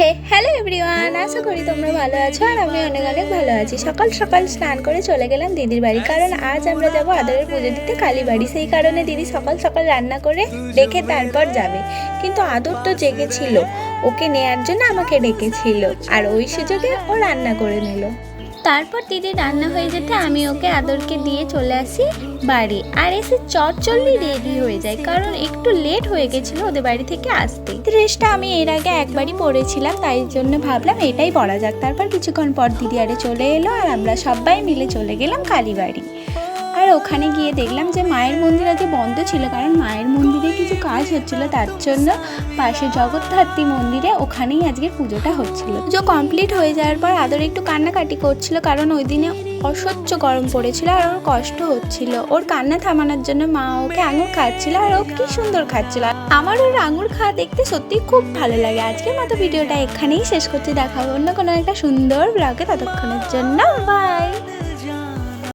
হে hello everyone আশা করি তোমরা ভালো আছো আর আমি অনেক অনেক ভালো আছি। সকাল সকাল স্নান করে চলে গেলাম দিদির বাড়ি, কারণ আজ আমরা যাব আদরের পুজো দিতে কালী বাড়ি। সেই কারণে দিদি সকাল সকাল রান্না করে ডেকে তারপর যাবে। কিন্তু আদর তো জেগেছিল, ওকে নেয়ার জন্য আমাকে ডেকেছিল, আর ওই সুযোগে ও রান্না করে নিল। তারপর দিদি রান্না হয়ে যেতে আমি ওকে আদরকে দিয়ে চলে আসি বাড়ি। আর এসে চটচল্লি রেডি হয়ে যায়, কারণ একটু লেট হয়ে গেছিল ওদের বাড়ি থেকে আসতে। ড্রেসটা আমি এর আগে একবারই পরেছিলাম তাই জন্য ভাবলাম এটাই পরা যাক। তারপর কিছুক্ষণ পর দিদি আরে চলে এলো আর আমরা সবাই মিলে চলে গেলাম কালীবাড়ি। আর ওখানে গিয়ে দেখলাম যে মায়ের মন্দির আজকে বন্ধ ছিল, কারণ মায়ের মন্দিরে কিছু কাজ হচ্ছিল। তার জন্য পাশে জগদ্ধাত্রী মন্দিরে ওখানেই আজকে পুজোটা হচ্ছিল। পুজো কমপ্লিট হয়ে যাওয়ার পর আদর একটু কান্নাকাটি করছিল, কারণ ওই দিনে অসহ্য গরম পড়েছিল আর ওর কষ্ট হচ্ছিল। ওর কান্না থামানোর জন্য মা ওকে আঙুর খাচ্ছিল আর ও কি সুন্দর খাচ্ছিল। আমার ওর আঙুর খাওয়া দেখতে সত্যি খুব ভালো লাগে। আজকের মতো ভিডিওটা এখানেই শেষ করতে দেখাবো অন্য কোনো একটা সুন্দর ব্লগে ততক্ষণের জন্য। বাই